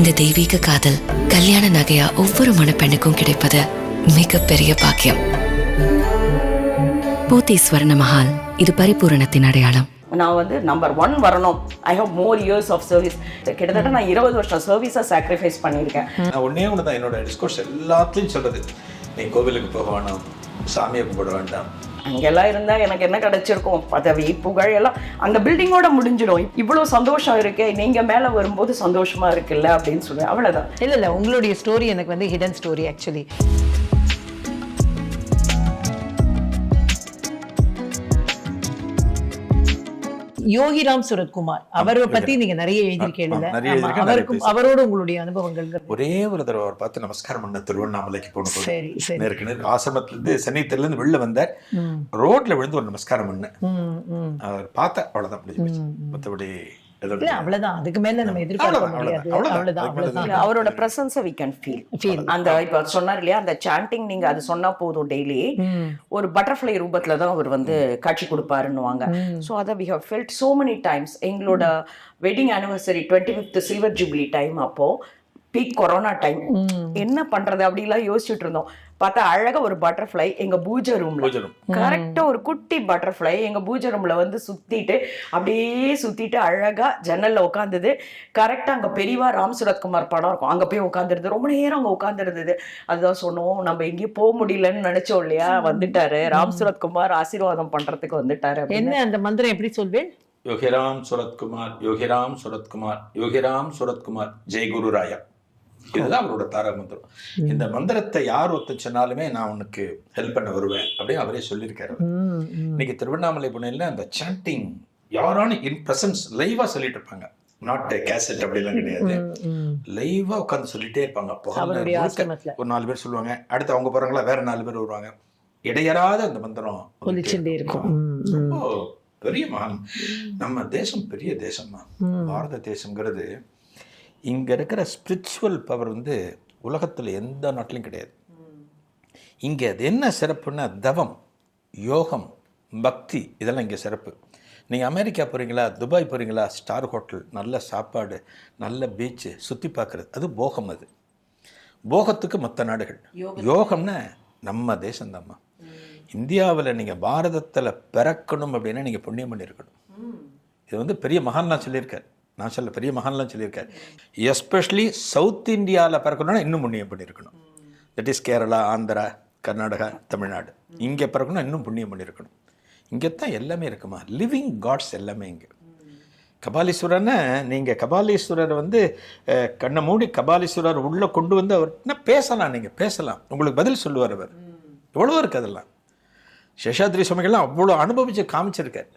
இந்த தெய்வீக காதல் கல்யாண நகையா ஒவ்வொரு மணப்பெண்ணுக்கும் கிடைப்பது மிகப்பெரிய பாக்கியம். போத்தி ஸ்வர்ண மஹால் இது பரிபூரணத்தின் அடையாளம். நான் வந்து நம்பர் ஒன் வரணும். I have more years of service கிட்டத்தட்ட நான் இருபது வருஷம் சர்வீஸை சாக்ரிஃபைஸ் பண்ணியிருக்கேன். நான் ஒன்றே ஒன்று தான் என்னோட டிஸ்கோர்ஸ் எல்லாத்தையும் சொல்றது. நீ கோவிலுக்கு போக வேணாம் சாமியை கும்பிட வேண்டாம் அங்கெல்லாம் இருந்தா எனக்கு என்ன கிடைச்சிருக்கும்? பதவி புகழ் எல்லாம். அந்த பில்டிங்கோட முடிஞ்சிடும். இவ்வளவு சந்தோஷம் இருக்கே. நீங்க மேல வரும்போது சந்தோஷமா இருக்குல்ல அப்படின்னு சொல்லுவேன். அவ்வளவுதான். இல்ல இல்ல. உங்களுடைய ஸ்டோரி எனக்கு வந்து hidden story actually Yogiram Suratkumar. அவரை பத்தி நீங்க நிறைய நிறைய அவருக்கும் அவரோட உங்களுடைய அனுபவங்கள் ஒரே ஒரு தடவை அவர் பார்த்து நமஸ்காரம் பண்ண திருவண்ணாமலைக்கு போன சரி சரி. ஆசிரமத்துல இருந்து சென்னைத்துல இருந்து வெளில வந்தார். ரோட்ல விழுந்து ஒரு நமஸ்காரம் பண்ணேன். அவர் பார்த்த அவ்வளவுதான் மற்றபடி இல்ல அவ்வளவுதான். அதுக்கு மேல நம்ம எதிர்பார்க்க முடியாது. அவ்வளவுதான், அவ்வளவுதான். அவரோட பிரசன்ஸை வி கேன் ஃபீல் Feel. அந்த இப்ப சொன்னார் இல்லையா அந்த சாண்டிங் நீங்க அது சொன்னா போதும் டெய்லி ஒரு பட்டர்ஃப்ளை ரூபத்துல தான் அவர் வந்து காட்சி கொடுப்பாருன்னுவாங்க. ஸோ அதை we have felt so many times எங்களோட wedding anniversary twenty fifth silver jubilee time அப்போ பீக் கொரோனா டைம் என்ன பண்றது அப்படிலாம் யோசிச்சுட்டு இருந்தோம். பார்த்தா அழகா ஒரு பட்டர்ஃப்ளை எங்க பூஜை ரூம்ல. கரெக்டா ஒரு குட்டி பட்டர்ஃப்ளை எங்க பூஜை ரூம்ல வந்து சுத்திட்டு அப்படியே சுத்திட்டு அழகா ஜன்னல்ல உட்காந்துது கரெக்டா அங்க பெரியவா ராம் சுரத்குமார் படம் இருக்கும். அங்க போய் உட்காந்துருது ரொம்ப நேரம் அங்க உட்காந்துருந்தது அதுதான் சொன்னோம். நம்ம எங்கேயும் போக முடியலன்னு நினைச்சோம் இல்லையா? வந்துட்டாரு. ராம் சுரத்குமார் ஆசீர்வாதம் பண்றதுக்கு வந்துட்டாரு. என்ன அந்த மந்திரம் எப்படி சொல்வேன்? யோகிராம் சுரத்குமார் யோகிராம் சுரத்குமார் யோகிராம் சுரத்குமார். ஜெய் குரு ராயா. இதுதான் அவரோட தாரக மந்திரம் இந்த மந்திரத்தை யார் ஒத்து சொன்னாலுமே நான் உனக்கு ஹெல்ப் பண்ண வருவேன் அப்படின்னு அவரே சொல்லியிருக்காரு. இன்னைக்கு திருவண்ணாமலை புனையில அந்த சாண்டிங் யாரான இன் பிரசன்ஸ் லைவா சொல்லிட்டு இருப்பாங்க. நாட் கேசட் அப்படிலாம் கிடையாது. லைவா உட்காந்து சொல்லிட்டே இருப்பாங்க. ஒரு நாலு பேர் சொல்லுவாங்க. அடுத்து அவங்க போறாங்களா? வேற நாலு பேர் வருவாங்க. இடையறாத அந்த மந்திரம் பெரிய மகான். நம்ம தேசம் பெரிய தேசம் தான் பாரத தேசம்ங்கிறது இங்க இருக்கிற ஸ்பிரிச்சுவல் பவர் வந்து உலகத்துல எந்த நாட்டிலும் கிடையாது. இங்க அது என்ன சிறப்புன்னா தவம் யோகம் பக்தி இதெல்லாம் இங்க சிறப்பு. நீங்க அமெரிக்கா போறீங்களா துபாய் போறீங்களா ஸ்டார் ஹோட்டல் நல்ல சாப்பாடு நல்ல பீச்சு சுத்தி பார்க்கறது அது போகம் அது. போகத்துக்கு மற்ற நாடுகள். யோகம்னா நம்ம தேசம்தாம்மா. இந்தியாவில் நீங்கள் பாரதத்தில் பிறக்கணும் அப்படின்னா நீங்கள் புண்ணியம் பண்ணியிருக்கணும். இது வந்து பெரிய மகான்லாம் சொல்லியிருக்கார். நான் சொல்ல பெரிய மகான்லாம் சொல்லியிருக்கார். எஸ்பெஷலி சவுத் இந்தியாவில் பிறக்கணும்னா இன்னும் புண்ணியம் பண்ணியிருக்கணும். தட் இஸ் கேரளா ஆந்திரா கர்நாடகா தமிழ்நாடு இங்கே பிறக்கணும் இன்னும் புண்ணியம் பண்ணியிருக்கணும். இங்கே தான் எல்லாமே இருக்குமா? லிவிங் காட்ஸ் எல்லாமே இங்கே. கபாலீஸ்வரனை நீங்கள் கபாலீஸ்வரர் வந்து கண்ணை மூடி கபாலீஸ்வரர் உள்ளே கொண்டு வந்து அவர்கிட்ட பேசலாம் நீங்கள் பேசலாம். உங்களுக்கு பதில் சொல்லுவார் அவர். எவ்வளோ இருக்குது அதெல்லாம். சேஷாத்ரி சுவாமிகள்லாம் அவ்வளோ அனுபவிச்சு காமிச்சிருக்காரு.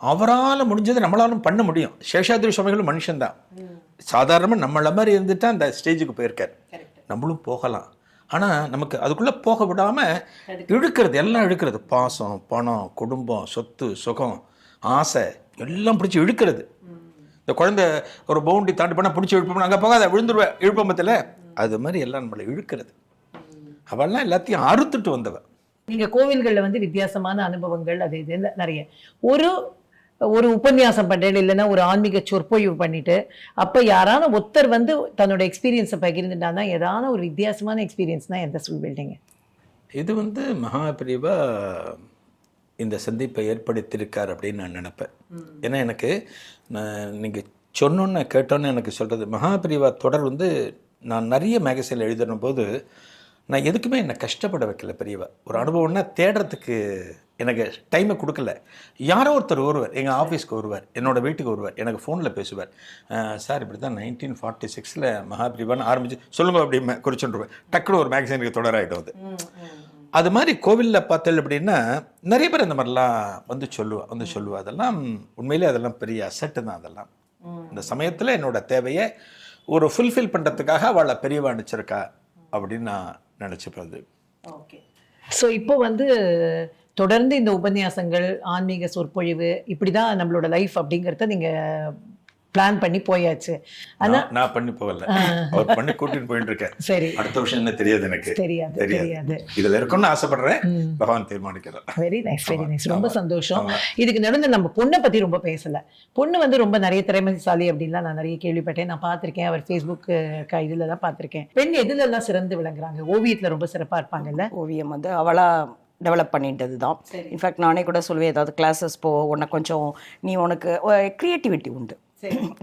அவரால் முடிஞ்சதை நம்மளாலும் பண்ண முடியும். சேஷாத்ரி சுவாமிகளும் மனுஷன்தான். சாதாரணமாக நம்மள மாதிரி இருந்துட்டு அந்த ஸ்டேஜுக்கு போயிருக்காரு. நம்மளும் போகலாம். ஆனால் நமக்கு அதுக்குள்ளே போக விடாமல் இழுக்கிறது எல்லாம் இழுக்கிறது. பாசம் பணம் குடும்பம் சொத்து சுகம் ஆசை எல்லாம் பிடிச்சி இழுக்கிறது. இந்த குழந்தை ஒரு பவுண்டி தாண்டி பண்ணால் பிடிச்சி இழுப்போம் அங்கே போகாத விழுந்துருவேன் இழுப்பம்பத்தில். அது மாதிரி எல்லாம் நம்மளை இழுக்கிறது. அவள்லாம் எல்லாத்தையும் அறுத்துட்டு வந்தவ. நீங்க கோவில்கள்ல வந்து வித்தியாசமான அனுபவங்கள் அது இது நிறைய. ஒரு ஒரு உபன்யாசம் பண்றேன் இல்லைன்னா ஒரு ஆன்மீக சொற்பொழிவு பண்ணிட்டு அப்ப யாரான ஒருத்தர் வந்து தன்னோட எக்ஸ்பீரியன்ஸை பகிர்ந்துட்டாங்கன்னா ஏதான ஒரு வித்தியாசமான எக்ஸ்பீரியன்ஸ்னா எந்த சொல்லிட்டீங்க இது வந்து மகாபிரிவா இந்த சந்திப்பை ஏற்படுத்தியிருக்கார் அப்படின்னு நான் நினைப்பேன். ஏன்னா எனக்கு நான் நீங்கள் சொன்னோன்னு கேட்டோன்னு எனக்கு சொல்கிறது மகாபிரிவா தொடர் வந்து நான் நிறைய மேகசினில் எழுதின போது நான் எதுக்குமே என்னை கஷ்டப்பட வைக்கல பெரியவா. ஒரு அனுபவம்னா தேடுறதுக்கு எனக்கு டைமை கொடுக்கல. யாரோ ஒருத்தர் வருவார் எங்கள் ஆஃபீஸ்க்கு வருவார் என்னோட வீட்டுக்கு வருவார் எனக்கு ஃபோனில் பேசுவார். "அஹ், சார் இப்படி தான் நைன்டீன் ஃபார்ட்டி சிக்ஸில் மகாபிரிவான்னு ஆரம்பிச்சு சொல்லுங்க அப்படி குறிச்சுருவேன் டக்குனு ஒரு மேகசினுக்கு தொடராயிடும் அது அது மாதிரி கோவிலில் பார்த்தல் அப்படின்னா நிறைய பேர் அந்த மாதிரிலாம் வந்து சொல்லுவா வந்து சொல்லுவா. அதெல்லாம் உண்மையிலே அதெல்லாம் பெரிய அசட்டு தான் அதெல்லாம். இந்த சமயத்தில் என்னோட தேவையை ஒரு ஃபுல்ஃபில் பண்ணுறதுக்காக அவளை பெரியவா அனுப்பிச்சிருக்கா அப்படின்னு நான் நினச்சிப்பேன் அது ஸோ இப்போ வந்து தொடர்ந்து இந்த உபன்யாசங்கள் ஆன்மீக சொற்பொழிவு இப்படி தான் நம்மளோட லைஃப் அப்படிங்கிறத நீங்கள் பிளான் பண்ணி போயாச்சு. ஆனா நான் பண்ணி போகல. அவர் பண்ணி கூட்டிட்டு போயிட்டு இருக்கேன். சரி. அடுத்த விஷயம் என்ன தெரியாது எனக்கு. தெரியாது தெரியாது. இதுல இருக்கணும்னு ஆசைப்படுறேன். பகவான் தீர்மானிக்கிறார். வெரி நைஸ் வெரி நைஸ் ரொம்ப சந்தோஷம். இதுக்கு நடுவில் நம்ம பொண்ணை பத்தி ரொம்ப பேசல. பொண்ணு வந்து ரொம்ப நிறைய திறமைசாலி அப்படின்லாம் நான் நிறைய கேள்விப்பட்டேன். நான் பார்த்திருக்கேன். அவர் ஃபேஸ்புக் இதுல தான் பார்த்திருக்கேன். பெண் எதுல எல்லாம் சிறந்து விளங்குறாங்க? ஓவியத்துல ரொம்ப சிறப்பா இருப்பாங்கல்ல? ஓவியம் வந்து அவளா டெவலப் பண்ணிட்டது தான் இன்ஃபேக்ட் நானே கூட சொல்லுவேன் ஏதாவது கிளாஸஸ் போ உனக்கு கொஞ்சம் நீ உனக்கு க்ரியேட்டிவிட்டி உண்டு.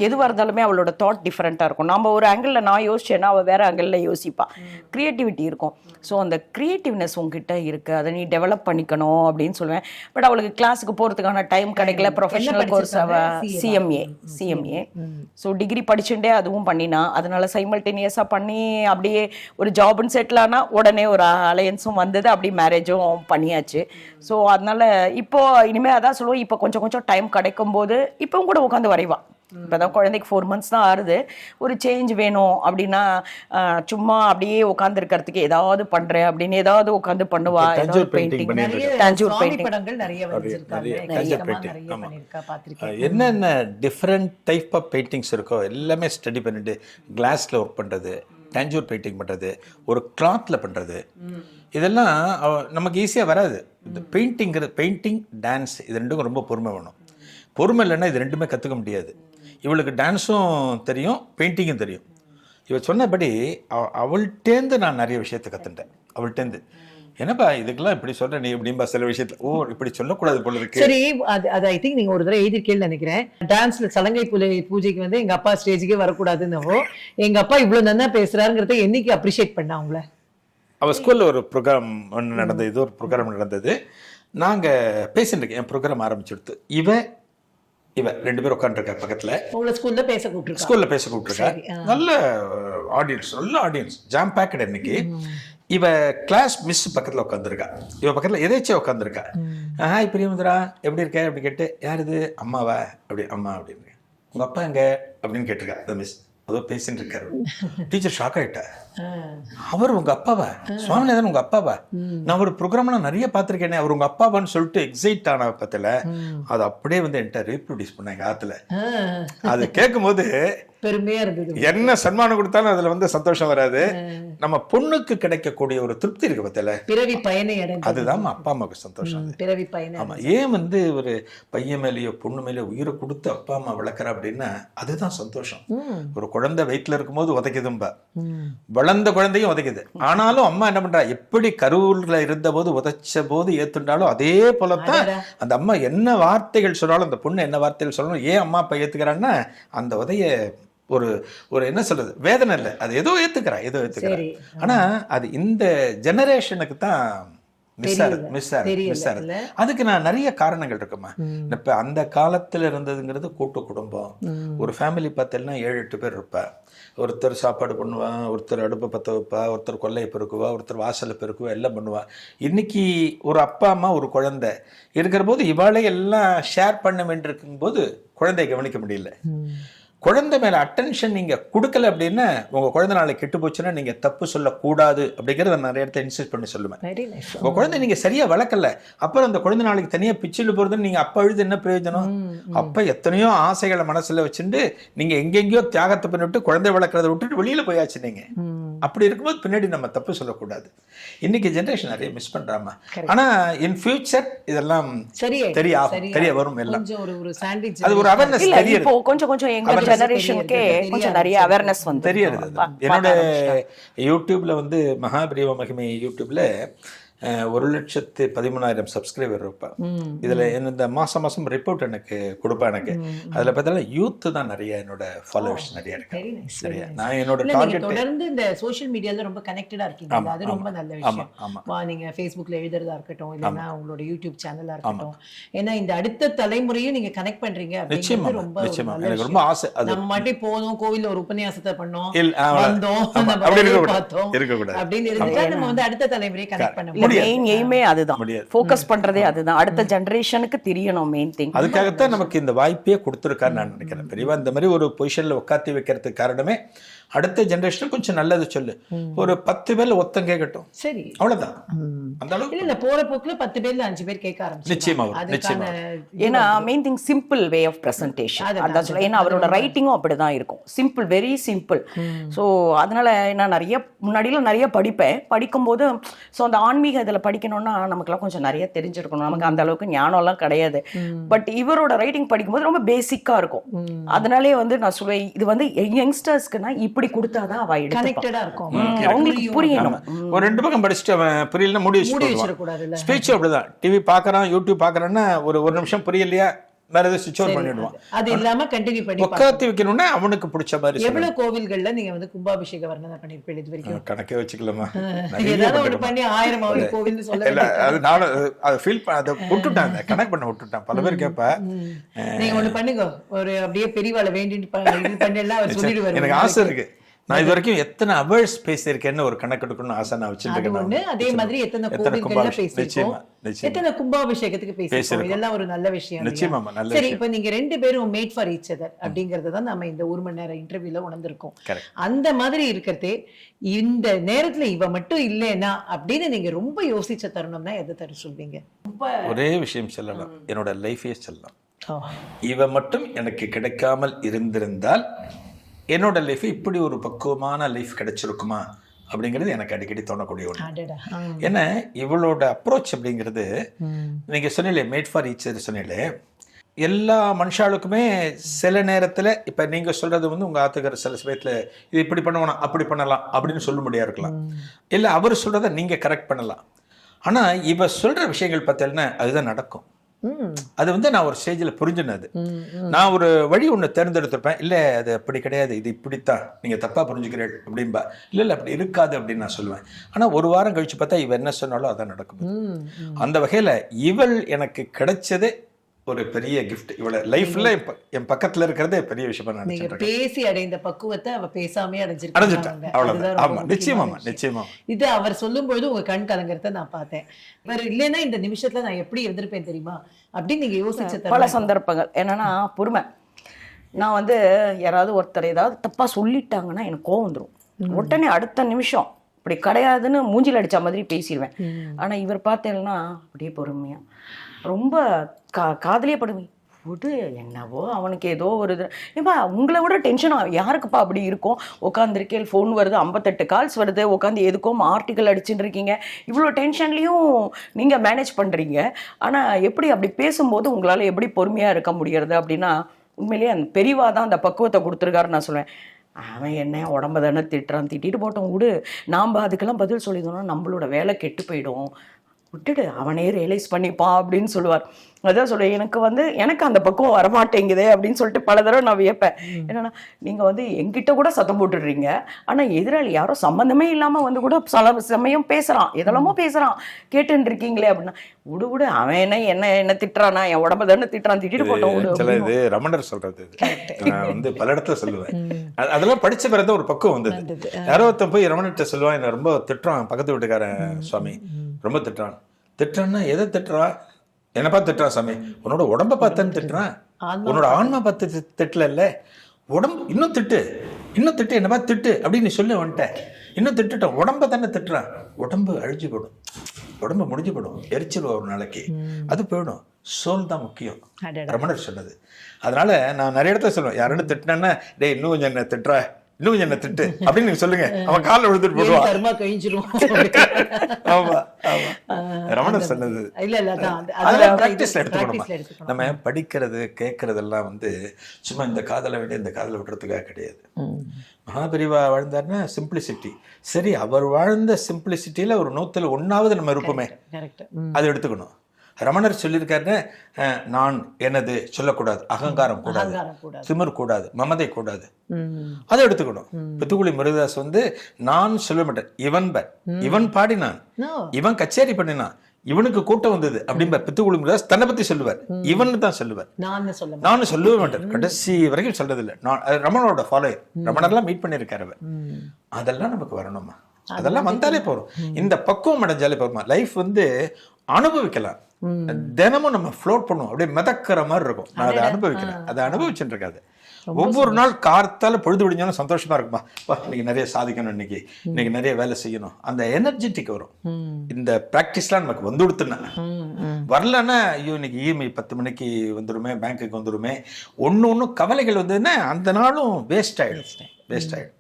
எதுவாக இருந்தாலுமே அவளோட தாட் டிஃப்ரெண்ட்டாக இருக்கும். நம்ம ஒரு ஆங்கிளில் நான் யோசிச்சேன்னா அவள் வேற ஆங்கிளில் யோசிப்பா. க்ரியேட்டிவிட்டி இருக்கும். ஸோ அந்த க்ரியேட்டிவ்னஸ் உங்ககிட்ட இருக்கு. அதை நீ டெவலப் பண்ணிக்கணும் அப்படின்னு சொல்லுவேன். பட் அவளுக்கு கிளாஸுக்கு போகிறதுக்கான டைம் கிடைக்கல. ப்ரொஃபஷனல் கோர்ஸ் அவ சிஎம்ஏ சிஎம்ஏ ஸோ டிகிரி படிச்சுட்டே அதுவும் பண்ணினா அதனால சைமல்டேனியஸாக பண்ணி அப்படியே ஒரு ஜாப்னு செட்டில் ஆனா உடனே ஒரு அலையன்ஸும் வந்தது. அப்படி மேரேஜும் பண்ணியாச்சு. ஸோ அதனால இப்போ இனிமே அதான் சொல்லுவோம். இப்போ கொஞ்சம் கொஞ்சம் டைம் கிடைக்கும் போது இப்பவும் கூட உட்காந்து இப்போதான் குழந்தைக்கு ஃபோர் மந்த்ஸ் தான் ஆறுது. ஒரு சேஞ்ச் வேணும் அப்படின்னா சும்மா அப்படியே உட்காந்து இருக்கிறதுக்கு ஏதாவது பண்றேன் அப்படின்னு ஏதாவது உட்காந்து பண்ணுவா. ஏதாவது பெயிண்டிங் தஞ்சூர் நிறைய அஹ் என்னென்ன டிஃப்ரெண்ட் டைப் ஆஃப் பெயிண்டிங்ஸ் இருக்கோ எல்லாமே ஸ்டடி பண்ணிட்டு கிளாஸில் ஒர்க் பண்ணுறது டேஞ்சூர் பெயிண்டிங் பண்ணுறது ஒரு கிளாத்தில் பண்ணுறது இதெல்லாம் நமக்கு ஈஸியாக வராது. இந்த பெயிண்டிங்கிறது பெயிண்டிங் டான்ஸ் இது ரெண்டும் ரொம்ப பொறுமை வேணும். பொறுமை இல்லைன்னா இது ரெண்டுமே கற்றுக்க முடியாது. இவளுக்கு டான்ஸும் தெரியும் பெயிண்டிங்கும் தெரியும். இவ சொன்னபடி அவ- அவள்கிட்டேந்து நான் நிறைய விஷயத்தை கற்றுட்டேன் அவள்கிட்டேந்து என்னப்பா இதுக்கெல்லாம் இப்படி சொல்ற? நீ இப்படிம்பா சில விஷயத்துல ஓ இப்படி சொல்லக்கூடாது போல இருக்கு. சரி அது அது ஐ திங்க் நீங்க ஒரு தடவை எழுதிருக்கேன்னு நினைக்கிறேன். டான்ஸ்ல சலங்கை பூஜை பூஜைக்கு வந்து எங்க அப்பா ஸ்டேஜுக்கே வரக்கூடாதுன்னவோ எங்க அப்பா இவ்வளவு நன்னா பேசுறாருங்கிறத என்னைக்கு அப்ரிஷியேட் பண்ணா உங்களை அவ ஸ்கூல்ல ஒரு ப்ரோக்ராம் ஒன்று நடந்தது இது ஒரு ப்ரோக்ராம் நடந்தது. நாங்க பேசிட்டு இருக்கேன் என் ப்ரோக்ராம் ஆரம்பிச்சுடுத்து. இவ இவ ரெண்டு பேரும் உட்காந்துருக்கா பக்கத்துல. உங்களை ஸ்கூல்ல பேச கூப்பிட்டுருக்கா? ஸ்கூல்ல பேச கூப்பிட்டுருக்கா. நல்ல ஆடியன்ஸ் நல்ல ஆடியன்ஸ் ஜாம் பேக்கட் இன்னைக்கு. இவ கிளாஸ் மிஸ் பக்கத்துல உட்காந்துருக்கா இவ பக்கத்துல எதேச்சியா உட்காந்துருக்கா ஹாய் பிரியமுத்ரா. எப்படி இருக்க? அப்படி கேட்டு யார் இது? அம்மாவா. அப்படி அம்மா அப்படின்னு உங்க அப்பா எங்க? அப்படின்னு கேட்டிருக்கா அந்த மிஸ் அதோ பேசிட்டு இருக்காரு. டீச்சர் ஷாக் ஆயிட்டா. அவர் உங்க அப்பாவா? சுவாமிநாதன் உங்க அப்பாவா? நான் ஒரு ப்ரோக்ராம்ல நிறைய பார்த்திருக்கேனே அவர் உங்க அப்பாவான்னு சொல்லிட்டு எக்ஸைட் ஆன பத்தில அது அப்படியே வந்து என்கிட்ட ரீப்ரொடியூஸ் பண்ணாங்க ஆத்துல. அது கேட்கும்போது பெருமையா இருந்தது என்ன சன்மானம் கொடுத்தாலும் அதுல வந்து சந்தோஷம் வராது. நம்ம பொண்ணுக்கு கிடைக்கக்கூடிய ஒரு திருப்தி இருக்கு பத்தில பிறவி பயனை அதுதான் அப்பா அம்மாவுக்கு சந்தோஷம். பிறவி பயனை ஆமா ஏன் வந்து ஒரு பையன் மேலேயோ பொண்ணு மேலேயோ உயிரை கொடுத்து அப்பா அம்மா வளர்க்குற அப்படின்னா அதுதான் சந்தோஷம். ஒரு குழந்தை வயிற்றுல இருக்கும்போது உதைக்குதும்பா. வளர்ந்த குழந்தையும் உதைக்குது. ஆனாலும் அம்மா என்ன பண்றா? எப்படி கருவுல இருந்த போது உதைச்ச போது ஏத்துண்டாலும் அதே போலத்தான் அந்த அம்மா என்ன வார்த்தைகள் சொன்னாலும் அந்த பொண்ணு என்ன வார்த்தைகள் சொல்லணும் ஏன் அம்மா அப்பா ஏத்துக்கிறான்னா அந்த உதைய ஒரு ஒரு என்ன சொல்றது? வேதனை இல்லை. அது ஏதோ ஏத்துக்கிறா ஏதோ ஏத்துக்கிறா. ஆனா அது இந்த ஜெனரேஷனுக்கு தான் அதுக்கு நான் நிறைய காரணங்கள் இருக்குமா? இப்ப அந்த காலத்துல இருந்ததுங்கிறது கூட்டு குடும்பம். ஒரு ஃபேமிலி பார்த்தேன்னா ஏழு எட்டு பேர் இருப்பா. ஒருத்தர் சாப்பாடு பண்ணுவான் ஒருத்தர் அடுப்பை பற்ற வைப்பா ஒருத்தர் கொல்லையை பெருக்குவா ஒருத்தர் வாசலை பெருக்குவா எல்லாம் பண்ணுவா. இன்னைக்கு ஒரு அப்பா அம்மா ஒரு குழந்தை. இருக்கிற போது இவாளே எல்லாம் ஷேர் பண்ண வேண்டியிருக்கும் போது குழந்தையை கவனிக்க முடியல. குழந்தை மேல அட்டென்ஷன் நீங்க கொடுக்கல அப்படின்னா உங்க குழந்தை நாளைக்கு கெட்டு போச்சுன்னா நீங்க தப்பு சொல்லக்கூடாது அப்படிங்கறத நான் நிறைய இடத்துல இன்சிஸ்ட் பண்ணி சொல்லுவேன். வெரி நைஸ் உங்க குழந்தை நீங்க சரியா வளர்க்கல அப்புறம் அந்த குழந்தை நாளைக்கு தனியா பிச்சில் போறதுன்னு நீங்க அப்ப அழுது என்ன பிரயோஜனம்? அப்ப எத்தனையோ ஆசைகளை மனசுல வச்சுட்டு நீங்க எங்கெங்கயோ தியாகத்தை பண்ணிவிட்டு குழந்தை வளர்க்கறத விட்டுட்டு வெளியில போயாச்சு நீங்க. அப்படி இருக்கும்போது பின்னாடி நம்ம தப்பு சொல்லக்கூடாது. இன்னைக்கு ஜெனரேஷன் நிறைய மிஸ் பண்றாமா. ஆனா இன் ஃபியூச்சர் இதெல்லாம் தெரிய தெரிய வரும் எல்லாம். அது ஒரு அவேர்னஸ் இப்போ கொஞ்சம் கொஞ்சம் எங்க ஜெனரேஷனுக்கே கொஞ்சம் நிறைய அவேர்னஸ் வந்து தெரியுது. என்னோட யூடியூப்ல வந்து மகாபிரிவ மகிமை யூடியூப்ல ஒரு லட்சத்து பதிமூணாயிரம் சப்ஸ்கிரைபர் இருப்பேன். இதுல என்ன இந்த மாசம் மாசம் ரிப்போர்ட் எனக்கு கொடுப்பா எனக்கு. அதுல பார்த்தா யூத் தான் நிறைய என்னோட ஃபாலோவர்ஸ் நிறைய இருக்கு. சரியா நான் என்னோட டார்கெட் தொடர்ந்து இந்த சோஷியல் மீடியால ரொம்ப கனெக்டடா இருக்கீங்க. அது ரொம்ப நல்ல விஷயம். ஆமா. வா நீங்க ஃபேஸ்புக்ல எழுதுறதா இருக்கட்டும் இல்லைன்னா உங்களோட யூடியூப் சேனலா இருக்கட்டும். ஏன்னா இந்த அடுத்த தலைமுறையும் நீங்க கனெக்ட் பண்றீங்க நிச்சயமா ரொம்ப நிச்சயமா. எனக்கு. ரொம்ப ஆசை. அது நம்ம மட்டும் போனோம் கோவில்ல ஒரு உபன்யாசத்தை பண்ணோம். வந்தோம். பார்த்தோம். அப்படின்னு இருந்தா நம்ம வந்து அடுத்த தலைமுறையை கனெக்ட் பண்ண. மெயின் எய்மே அதுதான். ஃபோக்கஸ் பண்றதே அதுதான். அடுத்த ஜெனரேஷனுக்கு தெரியணும் மெயின் திங் அதுக்காகத்தான் நமக்கு இந்த வாய்ப்பே கொடுத்துருக்காரு நான் நினைக்கிறேன். பெரியவா இந்த மாதிரி ஒரு பொசிஷன்ல உட்காத்தி வைக்கிறதுக்கு காரணமே அடுத்த ஜெனரேஷனுக்கு கொஞ்சம் நல்லது சொல்லு. ஒரு பத்து பேர்ல ஒத்தம் கேட்கட்டும் சரி. அவ்வளவுதான். அந்த அளவுக்கு. இல்ல போற போக்குல பத்து பேர்ல அஞ்சு பேர் கேட்க ஆரம்பிச்சு நிச்சயமா நிச்சயமா ஏன்னா main thing simple way of presentation அதான் சொல்ல ஏன்னா அவரோட ரைட்டிங்கும் அப்படிதான் இருக்கும். சிம்பிள் வெரி சிம்பிள் ஸோ அதனால நான் நிறைய முன்னாடிலாம் நிறைய படிப்பேன். படிக்கும்போது ஸோ அந்த ஆன்மீக இதில் படிக்கணும்னா நமக்குலாம் கொஞ்சம் நிறைய தெரிஞ்சிருக்கணும். நமக்கு அந்த அளவுக்கு ஞானம்லாம் கிடையாது. பட் இவரோட ரைட்டிங் படிக்கும்போது ரொம்ப பேசிக்காக இருக்கும். அதனாலே வந்து நான் சொல்லுவேன் இது வந்து யங்ஸ்டர்ஸ்க்குனா இப்படி கொடுத்தாதான் அவ இருக்கும். அவங்களுக்கு புரியணும். ஒரு ரெண்டு பக்கம் படிச்சுட்டு அவன் புரியலன்னா மூடி வச்சிடக்கூடாதுல்ல. ஸ்பீச்சும் அப்படிதான். டிவி பார்க்கறான் யூடியூப் பார்க்கறான்னா ஒரு ஒரு நிமிஷம் புரியலையா? வேற எதாவது சுவிட்ச் ஓவர் பண்ணிடுவான். அது இல்லாம கண்டினியூ பண்ணி. உட்காத்தி வைக்கணும்னா அவனுக்கு பிடிச்ச மாதிரி. எவ்வளவு கோவில்கள்ல நீங்க வந்து கும்பாபிஷேக வர்ணனை பண்ணிருப்பீங்க இது வரைக்கும்? கணக்கே வச்சுக்கலாமா ஏதாவது பண்ணிருக்கோம். பண்ணி ஆயிரம் ஆயிரம் கோவில்னு சொல்ல இல்ல அது நானும் அது- ஃபீல் பண்ண அதை விட்டுட்டேன் அதை கனெக்ட் பண்ண விட்டுட்டேன். பல பேர் கேட்ப நீங்க ஒண்ணு பண்ணுங்க. ஒரு அப்படியே பெரியவாளை வேண்டிட்டு ப- இது பண்ணலாம் அவர் சொல்லிடுவாரு. எனக்கு ஆசை இருக்கு. நான் இது வரைக்கும் எத்தனை அவர்ஸ் பேசியிருக்கேன்னு ஒரு கணக்கு எடுக்கணும்னு ஆசை நான் அது வச்சிருக்கேன் அதே மாதிரி எத்தனை கோவில்கள்ல பேசியிருக்கோம். நிச்சயமா நிச்சயமா. எத்தனை கும்பாபிஷேகத்துக்கு பேசியிருக்கோம். இதெல்லாம் ஒரு நல்ல விஷயம்? நிச்சயமாம்மா, நல்ல சரி. இப்ப நீங்க ரெண்டு பேரும் மேட் ஃபார் ஈச் அதர் அப்படிங்கறத தான் நம்ம இந்த ஒரு மணி நேரம் இன்டர்வியூல உணர்ந்திருக்கோம். அந்த மாதிரி இருக்கிறதே இந்த நேரத்துல இவ மட்டும் இல்லைன்னா அப்படின்னு நீங்க ரொம்ப யோசிச்ச தருணம்னா எதை தர சொல்வீங்க? ஒரே விஷயம் சொல்லலாம். என்னோட லைஃபே சொல்லலாம். இவ மட்டும் எனக்கு கிடைக்காமல் இருந்திருந்தால் என்னோட லைஃப் இப்படி ஒரு பக்குவமான லைஃப் கிடைச்சிருக்குமா? அப்படிங்கிறது எனக்கு அடிக்கடி தோணக்கூடிய ஒன்று. ஏன்னா இவளோட அப்ரோச் அப்படிங்கிறது நீங்க சொன்னீங்களே மேட் ஃபார் ஈச் சொன்னீங்களே எல்லா மனுஷாளுக்குமே சில நேரத்துல இப்ப நீங்க சொல்றது வந்து உங்க ஆத்துக்கிற சில சமயத்துல இது இப்படி பண்ணுவோம் அப்படி பண்ணலாம் அப்படின்னு சொல்ல முடியா இருக்கலாம் இல்ல அவர் சொல்றதை நீங்க கரெக்ட் பண்ணலாம். ஆனா இவ சொல்ற விஷயங்கள் பார்த்தீங்கன்னா அதுதான் நடக்கும். அது வந்து நான் ஒரு ஸ்டேஜில் புரிஞ்சுனது. நான் ஒரு வழி ஒன்று தேர்ந்தெடுத்திருப்பேன். இல்லை அது அப்படி கிடையாது. இது இப்படித்தான். நீங்கள் தப்பாக புரிஞ்சுக்கிறீர்கள் அப்படின்பா இல்லை இல்லை அப்படி இருக்காது அப்படின்னு நான் சொல்லுவேன். ஆனால் ஒரு வாரம் கழிச்சு பார்த்தா இவ என்ன சொன்னாலும் அதான் நடக்கும். அந்த வகையில் இவள் எனக்கு கிடைச்சதே ஒரு பெரிய gift. இவளை லைஃப்ல என் பக்கத்துல இருக்கிறதே பெரிய விஷயமா நான் நீங்க நினைச்சிட்டு பேசி அடைந்த பக்குவத்தை அவ பேசாமே அவ்வளவுதான். ஆமா நிச்சயமாமா நிச்சயமா இது அவர் சொல்லும் பொழுது உங்க கண் கலங்கறத நான் பார்த்தேன். இவர் இல்லைன்னா இந்த நிமிஷத்துல நான் எப்படி இருந்திருப்பேன் தெரியுமா? அப்படின்னு நீங்க யோசிச்ச பல. சந்தர்ப்பங்கள். என்னன்னா பொறுமை. நான் வந்து யாராவது ஒருத்தர் ஏதாவது தப்பா சொல்லிட்டாங்கன்னா எனக்கு கோவம் வந்துடும் உடனே அடுத்த நிமிஷம் இப்படி கிடையாதுன்னு மூஞ்சில அடிச்ச மாதிரி பேசிடுவேன் ஆனா இவர் பார்த்தேன்னா அப்படியே பொறுமையா. ரொம்ப கா காதலியே படுமை. விடு என்னவோ அவனுக்கு ஏதோ ஒரு இது. ஏப்பா உங்களை விட டென்ஷன் யாருக்குப்பா அப்படி இருக்கும் உட்காந்துருக்கேன் ஃபோன் வருது ஐம்பத்தெட்டு கால்ஸ் வருது. உட்காந்து எதுக்கும் ஆர்டிக்கல் அடிச்சுட்டு இருக்கீங்க. இவ்வளோ டென்ஷன்லேயும் நீங்கள் மேனேஜ் பண்ணுறீங்க ஆனால் எப்படி அப்படி பேசும்போது உங்களால் எப்படி பொறுமையாக இருக்க முடியறது அப்படின்னா உண்மையிலேயே அந்த பெரியவா தான் அந்த பக்குவத்தை கொடுத்துருக்காரு நான் சொல்லுவேன் அவன் என்ன உடம்ப தானே திட்டுறான். திட்டிட்டு போட்டோம் விடு. நாம் அதுக்கெல்லாம் பதில் சொல்லிதோம்னா நம்மளோட வேலை கெட்டு போயிடும். விட்டுடு அவனே ரியலைஸ் பண்ணிப்பான் அப்படின்னு சொல்லுவார். அதான் சொல்லுவேன் எனக்கு வந்து எனக்கு அந்த பக்கம் வரமாட்டேங்குதே அப்படின்னு சொல்லிட்டு பல தடவை நான் வியப்பேன். என்னன்னா நீங்க வந்து எங்கிட்ட கூட சத்தம் போட்டுடுறீங்க. ஆனா எதிராளி யாரோ சம்பந்தமே இல்லாம வந்து கூட சில சமயம் பேசுறான் எதெல்லாமோ பேசுறான். கேட்டுன்னு இருக்கீங்களே அப்படின்னா விடு விடு அவன் என்ன என்ன என்ன திட்டுறானா? என் உடம்ப தானே திட்டுறான்? திட்டிட்டு போட்டோம். இது ரமணர் சொல்றது இது. நான் வந்து பல இடத்துல சொல்லுவேன். அது- அதெல்லாம் படிச்ச பிறகு ஒரு பக்குவம் வந்தது. யாரோ ஒருத்தன் போய் ரமணர்கிட்ட சொல்லுவான் என்ன ரொம்ப திட்டுறான் பக்கத்து வீட்டுக்காரன் சுவாமி. ரொம்ப திட்டுறான் திட்டுறான்னா எதை திட்டுறான் என்ன பார்த்து திட்டுறான் சாமி? உன்னோட உடம்ப பார்த்தான்னு திட்டுறான் உன்னோட ஆன்மா பார்த்து திட்டல இல்ல உடம்பு இன்னும் திட்டு. இன்னும் திட்டு என்ன பார்த்து திட்டு? அப்படின்னு நீ சொல்லி வந்துட்ட இன்னும் திட்டுட்டோம் உடம்ப தானே திட்டுறான் உடம்பு அழிஞ்சு போடும். உடம்பு முடிஞ்சு போடும். எரிச்சிருவா ஒரு நாளைக்கு. அது போயிடும். சோல் தான் முக்கியம். ரமணர் சொன்னது. அதனால நான் நிறைய இடத்துல சொல்லுவேன். யாருன்னு திட்டினேன்னா டேய் இன்னும் கொஞ்சம் என்ன திட்டுற. இன்னும் கொஞ்சம் என்ன திட்டு. அப்படின்னு நீங்க சொல்லுங்க. அவன் காலில் விழுந்துட்டு போடுவான். கர்மா கழிஞ்சிரும்? ஆமா ஆமா. ரமணர் சொன்னது. இல்ல இல்ல அதான். ப்ராக்டிஸில் எடுத்துக்கணுமா? நம்ம படிக்கிறது கேட்கறதெல்லாம் வந்து சும்மா இந்த காதலை விட இந்த காதலை விடுறதுக்காக கிடையாது. மகாபெரிவா வாழ்ந்தாருன்னா சிம்பிளிசிட்டி சரி அவர் வாழ்ந்த சிம்பிளிசிட்டியில ஒரு நூத்துல ஒண்ணாவது நம்ம இருப்போமே. அதை எடுத்துக்கணும். ரமணர் சொல்லியிருக்காருன்னு அஹ், நான் எனது சொல்லக்கூடாது அகங்காரம் கூடாது திமிர் கூடாது மமதை கூடாது. அதை எடுத்துக்கணும். பித்துக்குளி முருகதாஸ் வந்து நான் சொல்ல மாட்டேன் இவன் ப இவன் பாடினான். இவன் கச்சேரி பண்ணினான் இவனுக்கு கூட்டம் வந்தது அப்படிம்ப பித்துக்குளி முருகதாஸ் தன்னை பத்தி சொல்லுவார். இவன் தான் சொல்லுவார். நான் சொல்ல நானும் சொல்லவே மாட்டேன். கடைசி வரைக்கும் சொல்றது இல்லை நான் ரமணோட ஃபாலோ ரமணர்லாம் மீட் பண்ணியிருக்காரு அவர். அதெல்லாம் நமக்கு வரணுமா? அதெல்லாம் வந்தாலே போறோம் இந்த பக்குவம் அடைஞ்சாலே போதுமா? லைஃப் வந்து அனுபவிக்கலாம். தினமும் நம்ம ஃப்ளோட் பண்ணுவோம். அப்படியே மிதக்கிற மாதிரி இருக்கும். நான் அதை அனுபவிக்கிறேன். அதை அனுபவிச்சுட்டு இருக்காது ஒவ்வொரு நாள் கார்த்தால பொழுது விடிஞ்சாலும் சந்தோஷமா இருக்குமா? இன்னைக்கு நிறைய சாதிக்கணும் இன்னைக்கு. இன்னைக்கு நிறைய வேலை செய்யணும். அந்த எனர்ஜெட்டிக் வரும். இந்த ப்ராக்டிஸ்லாம் நமக்கு வந்து கொடுத்துனா வரலன்னா ஐயோ இன்னைக்கு இஎம்ஐ பத்து மணிக்கு வந்துருமே பேங்க்குக்கு வந்துருமே ஒன்று ஒன்றும் கவலைகள் வந்ததுன்னா அந்த நாளும் வேஸ்ட் ஆயிடும். வேஸ்ட் ஆயிடும்.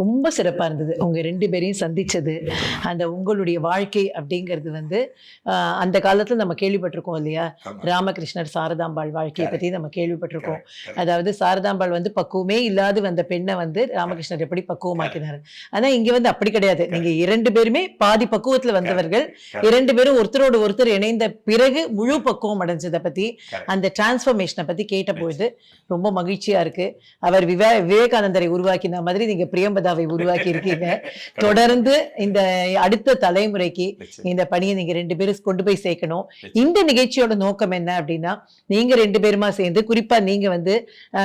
ரொம்ப சிறப்பா இருந்தது. உங்க ரெண்டு பேரையும் சந்திச்சது. அந்த உங்களுடைய வாழ்க்கை அப்படிங்கிறது வந்து அந்த காலத்துல நம்ம கேள்விப்பட்டிருக்கோம் இல்லையா. ராமகிருஷ்ணர் சாரதாம்பாள் வாழ்க்கையை பத்தி நம்ம கேள்விப்பட்டிருக்கோம். அதாவது சாரதாம்பாள் வந்து பக்குவமே இல்லாது வந்த பெண்ணை வந்து ராமகிருஷ்ணர் எப்படி பக்குவமாக்கினாரு? ஆனா இங்க வந்து அப்படி கிடையாது. நீங்க இரண்டு பேருமே பாதி பக்குவத்துல வந்தவர்கள். இரண்டு பேரும் ஒருத்தரோடு ஒருத்தர் இணைந்த பிறகு முழு பக்குவம் அடைஞ்சதை பத்தி Correct. அந்த டிரான்ஸ்ஃபர்மேஷனை பத்தி கேட்டபொழுது ரொம்ப மகிழ்ச்சியா இருக்கு. அவர் விவே விவேகானந்தரை உருவாக்கின மாதிரி நீங்க பிரியம்பதாவை உருவாக்கி இருக்கீங்க தொடர்ந்து இந்த அடுத்த தலைமுறைக்கு. இந்த பணியை நீங்க ரெண்டு பேரும் கொண்டு போய் சேர்க்கணும். இந்த நிகழ்ச்சியோட நோக்கம் என்ன அப்படின்னா நீங்க ரெண்டு பேருமா சேர்ந்து குறிப்பா நீங்க வந்து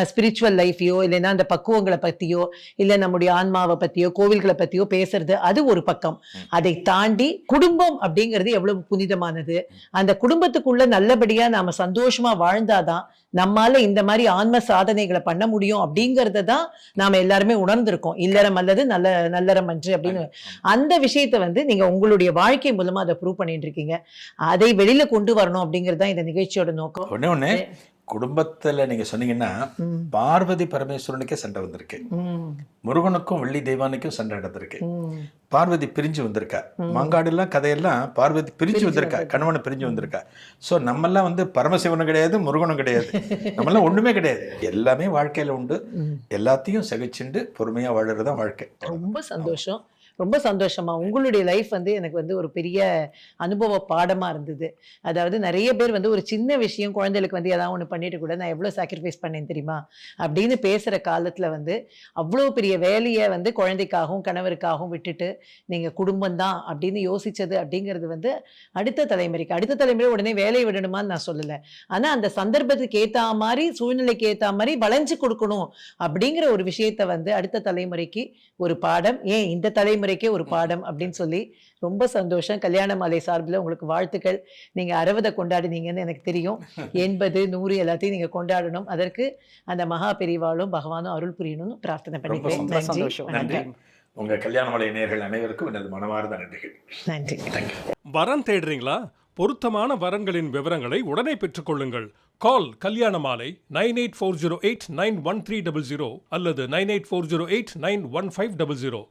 ஸ்பிரிச்சுவல் லைஃபையோ இல்லைன்னா அந்த பக்குவங்களை பத்தியோ இல்ல நம்முடைய ஆன்மாவை பத்தியோ கோவில்களை பத்தியோ பேசுறது அது ஒரு பக்கம். அதை தாண்டி குடும்பம் அப்படிங்கிறது எவ்வளவு புனிதமானது. அந்த குடும்பத்துக்குள்ள நல்லபடியா நாம சந்தோஷமா வாழ்ந்தாதான் நம்மால இந்த மாதிரி ஆன்ம சாதனைகளை பண்ண முடியும் அப்படிங்கறத தான் நாம எல்லாருமே உணர்ந்திருக்கோம். இல்லறம் அல்லது நல்ல நல்லறம் அன்று அப்படின்னு அந்த விஷயத்தை வந்து நீங்க உங்களுடைய வாழ்க்கை மூலமா அதை ப்ரூவ் பண்ணிட்டு இருக்கீங்க. அதை வெளியில கொண்டு வரணும் அப்படிங்கிறது தான் இந்த நிகழ்ச்சியோட நோக்கம். ஒண்ணே ஒண்ணு. குடும்பத்துல நீங்க சொன்னீங்கன்னா. பார்வதி பரமேஸ்வரனுக்கே சண்டை வந்திருக்கு. முருகனுக்கும் வெள்ளி தெய்வானுக்கும் சண்டை நடந்திருக்கு. பார்வதி பிரிஞ்சு வந்திருக்கா. மாங்காடுலாம் கதையெல்லாம் பார்வதி பிரிஞ்சு வந்திருக்கா. கணவனை பிரிஞ்சு வந்திருக்கா. சோ நம்மெல்லாம் வந்து பரமசிவனும் கிடையாது முருகனும் கிடையாது. நம்மெல்லாம் ஒண்ணுமே கிடையாது. எல்லாமே வாழ்க்கையில உண்டு. எல்லாத்தையும் சகிச்சுண்டு பொறுமையா வாழறதுதான் வாழ்க்கை. ரொம்ப சந்தோஷம். ரொம்ப சந்தோஷமா. உங்களுடைய லைஃப் வந்து எனக்கு வந்து ஒரு பெரிய அனுபவ பாடமா இருந்தது. அதாவது நிறைய பேர் வந்து ஒரு சின்ன விஷயம் குழந்தைகளுக்கு வந்து ஏதாவது ஒன்று பண்ணிட்டு கூட நான் எவ்வளோ சாக்ரிஃபைஸ் பண்ணேன் தெரியுமா? அப்படின்னு பேசுகிற காலத்தில் வந்து அவ்வளோ பெரிய வேலையை வந்து குழந்தைக்காகவும் கணவருக்காகவும் விட்டுட்டு நீங்கள் குடும்பம் தான் அப்படின்னு யோசிச்சது அப்படிங்கிறது வந்து அடுத்த தலைமுறைக்கு. அடுத்த தலைமுறை உடனே வேலையை விடணுமான்னு நான் சொல்லலை. ஆனால் அந்த சந்தர்ப்பத்துக்கு ஏற்ற மாதிரி சூழ்நிலைக்கு ஏற்ற மாதிரி வளைஞ்சு கொடுக்கணும் அப்படிங்கிற ஒரு விஷயத்த வந்து அடுத்த தலைமுறைக்கு ஒரு பாடம் ஏன் இந்த தலைமுறைக்கே ஒரு பாடம் அப்படின்னு சொல்லி ரொம்ப சந்தோஷம். கல்யாண மாலை சார்பில் உங்களுக்கு வாழ்த்துக்கள். நீங்க அறுபதை கொண்டாடினீங்கன்னு எனக்கு தெரியும். எண்பது நூறு எல்லாத்தையும் நீங்க கொண்டாடணும். அதற்கு அந்த மகா பெரிவாளும் பகவானும் அருள் புரியணும்னு பிரார்த்தனை ரொம்ப பண்ணிக்கிறேன். நன்றி சந்தோஷம். நன்றி. வணக்கம். உங்க கல்யாண மலை நேயர்கள் அனைவருக்கும் எனது மனமார்ந்த நன்றிகள். நன்றி. வரன் தேடுறீங்களா? பொருத்தமான வரன்களின் விவரங்களை உடனே பெற்றுக்கொள்ளுங்கள் call Kalyana Malai nine eight four zero eight nine one three double zero அல்லது nine eight four zero eight nine one five double zero.